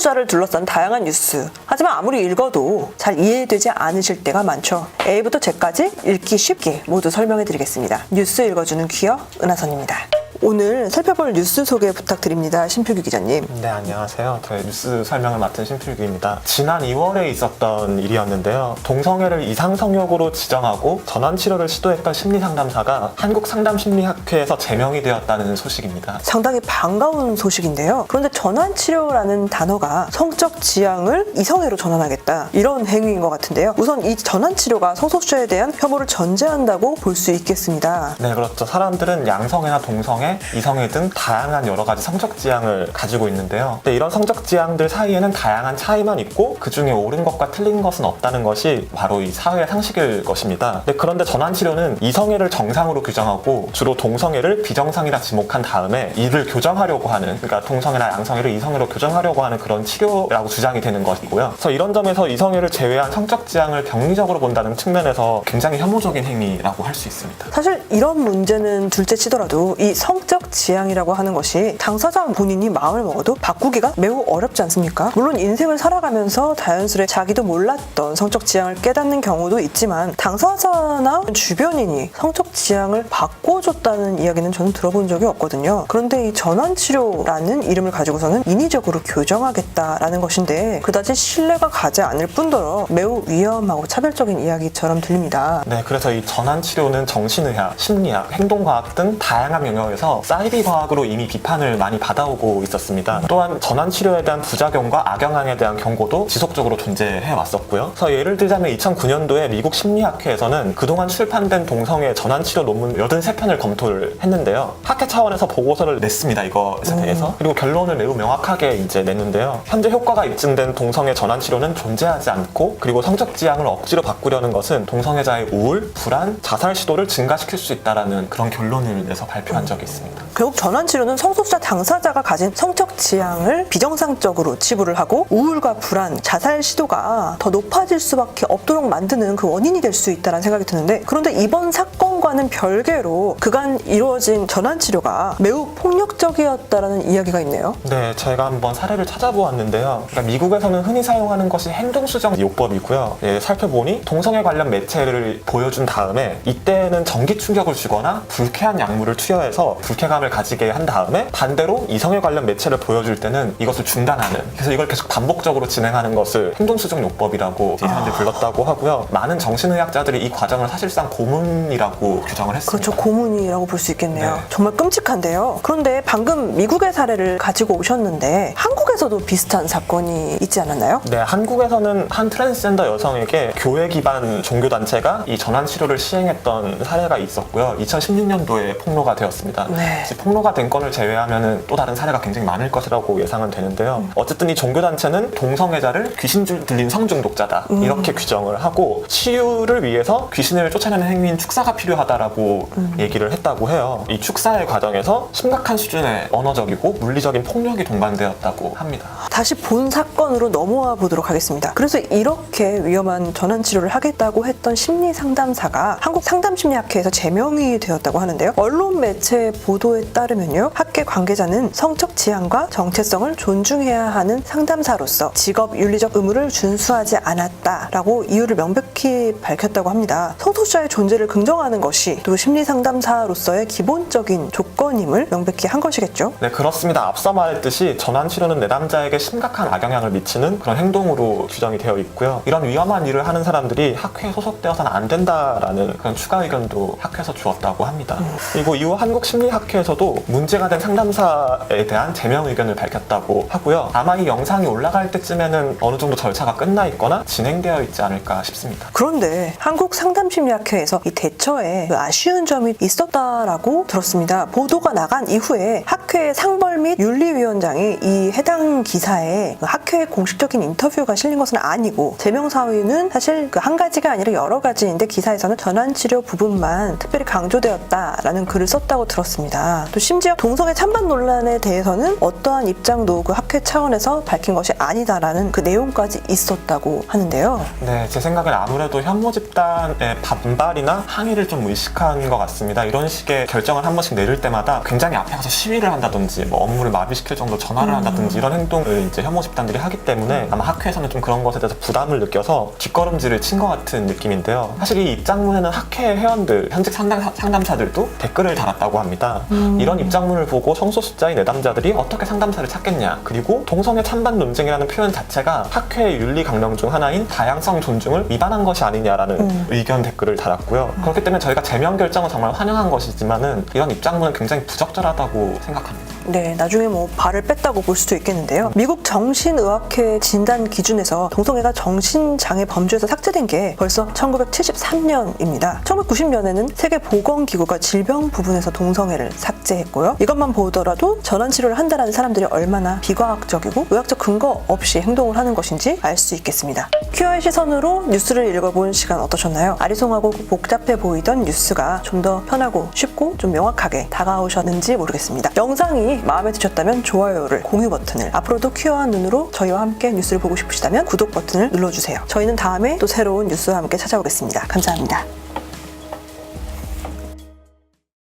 성소수자를 둘러싼 다양한 뉴스. 하지만 아무리 읽어도 잘 이해되지 않으실 때가 많죠. A부터 Z까지 읽기 쉽게 모두 설명해 드리겠습니다. 뉴스 읽어주는 퀴어 은하선입니다. 오늘 살펴볼 뉴스 소개 부탁드립니다. 신표규 기자님. 네, 안녕하세요. 저희 뉴스 설명을 맡은 신필규입니다. 지난 2월에 있었던 일이었는데요. 동성애를 이상성욕으로 지정하고 전환치료를 시도했던 심리상담사가 한국상담심리학회에서 제명이 되었다는 소식입니다. 상당히 반가운 소식인데요. 그런데 전환치료라는 단어가 성적 지향을 이성애로 전환하겠다. 이런 행위인 것 같은데요. 우선 이 전환치료가 성소수자에 대한 혐오를 전제한다고 볼 수 있겠습니다. 네, 그렇죠. 사람들은 양성애나 동성애, 이성애 등 다양한 여러 가지 성적 지향을 가지고 있는데요. 근데 이런 성적 지향들 사이에는 다양한 차이만 있고 그 중에 옳은 것과 틀린 것은 없다는 것이 바로 이 사회의 상식일 것입니다. 그런데 전환 치료는 이성애를 정상으로 규정하고 주로 동성애를 비정상이라 지목한 다음에 이를 교정하려고 하는 그러니까 동성애나 양성애를 이성애로 교정하려고 하는 그런 치료라고 주장이 되는 것이고요. 그래서 이런 점에서 이성애를 제외한 성적 지향을 병리적으로 본다는 측면에서 굉장히 혐오적인 행위라고 할 수 있습니다. 사실 이런 문제는 둘째 치더라도 이 성적 지향이라고 하는 것이 당사자 본인이 마음을 먹어도 바꾸기가 매우 어렵지 않습니까? 물론 인생을 살아가면서 자연스레 자기도 몰랐던 성적 지향을 깨닫는 경우도 있지만 당사자나 주변인이 성적 지향을 바꿔줬다는 이야기는 저는 들어본 적이 없거든요. 그런데 이 전환치료라는 이름을 가지고서는 인위적으로 교정하겠다라는 것인데 그다지 신뢰가 가지 않을 뿐더러 매우 위험하고 차별적인 이야기처럼 들립니다. 네, 그래서 이 전환 치료는 정신의학, 심리학, 행동과학 등 다양한 영역에서 사이비 과학으로 이미 비판을 많이 받아오고 있었습니다. 또한 전환 치료에 대한 부작용과 악영향에 대한 경고도 지속적으로 존재해 왔었고요. 그래서 예를 들자면 2009년도에 미국 심리학회에서는 그동안 출판된 동성애 전환 치료 논문 83편을 검토를 했는데요. 학회 차원에서 보고서를 냈습니다. 이것에 대해서. 그리고 결론을 매우 명확하게 이제 냈는데요. 현재 효과가 입증된 동성애 전환 치료는 존재하지 않고 그리고 성적 지향을 억지로 바꾸려는 것은 동성애자의 우울, 불안, 자살 시도를 증가시킬 수 있다라는 그런 결론을 내서 발표한 적이 있습니다. 결국 전환 치료는 성소수자 당사자가 가진 성적 지향을 비정상적으로 치부를 하고 우울과 불안, 자살 시도가 더 높아질 수밖에 없도록 만드는 그 원인이 될 수 있다는 생각이 드는데 그런데 이번 사건 과는 별개로 그간 이루어진 전환 치료가 매우 폭력적이었다라는 이야기가 있네요. 네, 제가 한번 사례를 찾아보았는데요. 그러니까 미국에서는 흔히 사용하는 것이 행동수정 요법이고요. 예, 살펴보니 동성애 관련 매체를 보여준 다음에 이때는 전기 충격을 주거나 불쾌한 약물을 투여해서 불쾌감을 가지게 한 다음에 반대로 이성애 관련 매체를 보여줄 때는 이것을 중단하는 그래서 이걸 계속 반복적으로 진행하는 것을 행동수정 요법이라고 이 사람들이 불렀다고 하고요. 많은 정신의학자들이 이 과정을 사실상 고문이라고 규정을 했습니다. 그렇죠. 고문이라고 볼 수 있겠네요. 네. 정말 끔찍한데요. 그런데 방금 미국의 사례를 가지고 오셨는데 한국 에서도 비슷한 사건이 있지 않았나요? 네, 한국에서는 한 트랜스젠더 여성에게 교회 기반 종교단체가 이 전환 치료를 시행했던 사례가 있었고요. 2016년도에 폭로가 되었습니다. 네. 이 폭로가 된 건을 제외하면 또 다른 사례가 굉장히 많을 것이라고 예상은 되는데요. 어쨌든 이 종교단체는 동성애자를 귀신줄 들린 성중독자다. 이렇게 규정을 하고 치유를 위해서 귀신을 쫓아내는 행위인 축사가 필요하다라고 얘기를 했다고 해요. 이 축사의 과정에서 심각한 수준의 언어적이고 물리적인 폭력이 동반되었다고 합니다. 다시 본 사건으로 넘어와 보도록 하겠습니다. 그래서 이렇게 위험한 전환 치료를 하겠다고 했던 심리 상담사가 한국 상담심리학회에서 제명이 되었다고 하는데요. 언론 매체 보도에 따르면요. 학회 관계자는 성적 지향과 정체성을 존중해야 하는 상담사로서 직업 윤리적 의무를 준수하지 않았다라고 이유를 명백히 밝혔다고 합니다. 성소수자의 존재를 긍정하는 것이 또 심리 상담사로서의 기본적인 조건임을 명백히 한 것이겠죠. 네, 그렇습니다. 앞서 말했듯이 전환 치료는 내 담자에게 심각한 악영향을 미치는 그런 행동으로 규정이 되어 있고요. 이런 위험한 일을 하는 사람들이 학회에 소속되어서는 안 된다라는 그런 추가 의견도 학회에서 주었다고 합니다. 그리고 이후 한국심리학회에서도 문제가 된 상담사에 대한 제명 의견을 밝혔다고 하고요. 아마 이 영상이 올라갈 때쯤에는 어느 정도 절차가 끝나 있거나 진행되어 있지 않을까 싶습니다. 그런데 한국 상담심리학회에서 이 대처에 그 아쉬운 점이 있었다라고 들었습니다. 보도가 나간 이후에 학회 상벌 및 윤리위원장이 이 해당 기사에 그 학회의 공식적인 인터뷰가 실린 것은 아니고 제명 사유는 사실 그 한 가지가 아니라 여러 가지인데 기사에서는 전환치료 부분만 특별히 강조되었다라는 글을 썼다고 들었습니다. 또 심지어 동성애 찬반 논란에 대해서는 어떠한 입장도 그 학회 차원에서 밝힌 것이 아니다라는 그 내용까지 있었다고 하는데요. 네, 제 생각엔 아무래도 현모 집단의 반발이나 항의를 좀 의식한 것 같습니다. 이런 식의 결정을 한 번씩 내릴 때마다 굉장히 앞에 가서 시위를 한다든지 뭐 업무를 마비시킬 정도 전화를 한다든지 이런 이런 행동을 이제 혐오 집단들이 하기 때문에 아마 학회에서는 좀 그런 것에 대해서 부담을 느껴서 뒷걸음질을 친 것 같은 느낌인데요. 사실 이 입장문에는 학회 회원들, 현직 상담, 상담사들도 댓글을 달았다고 합니다. 이런 입장문을 보고 성소수자의 내담자들이 어떻게 상담사를 찾겠냐. 그리고 동성애 찬반 논쟁이라는 표현 자체가 학회의 윤리 강령 중 하나인 다양성 존중을 위반한 것이 아니냐라는 의견 댓글을 달았고요. 그렇기 때문에 저희가 제명 결정은 정말 환영한 것이지만은 이런 입장문은 굉장히 부적절하다고 생각합니다. 네, 나중에 뭐 발을 뺐다고 볼 수도 있겠는데요. 미국 정신의학회 진단 기준에서 동성애가 정신장애 범주에서 삭제된 게 벌써 1973년입니다. 1990년에는 세계보건기구가 질병 부분에서 동성애를 삭제했고요. 이것만 보더라도 전환 치료를 한다는 사람들이 얼마나 비과학적이고 의학적 근거 없이 행동을 하는 것인지 알 수 있겠습니다. QI 시선으로 뉴스를 읽어본 시간 어떠셨나요? 아리송하고 복잡해 보이던 뉴스가 좀 더 편하고 쉽고 좀 명확하게 다가오셨는지 모르겠습니다. 영상이 마음에 드셨다면 좋아요를 공유 버튼을 앞으로도 큐어한 눈으로 저희와 함께 뉴스를 보고 싶으시다면 구독 버튼을 눌러주세요. 저희는 다음에 또 새로운 뉴스와 함께 찾아오겠습니다. 감사합니다.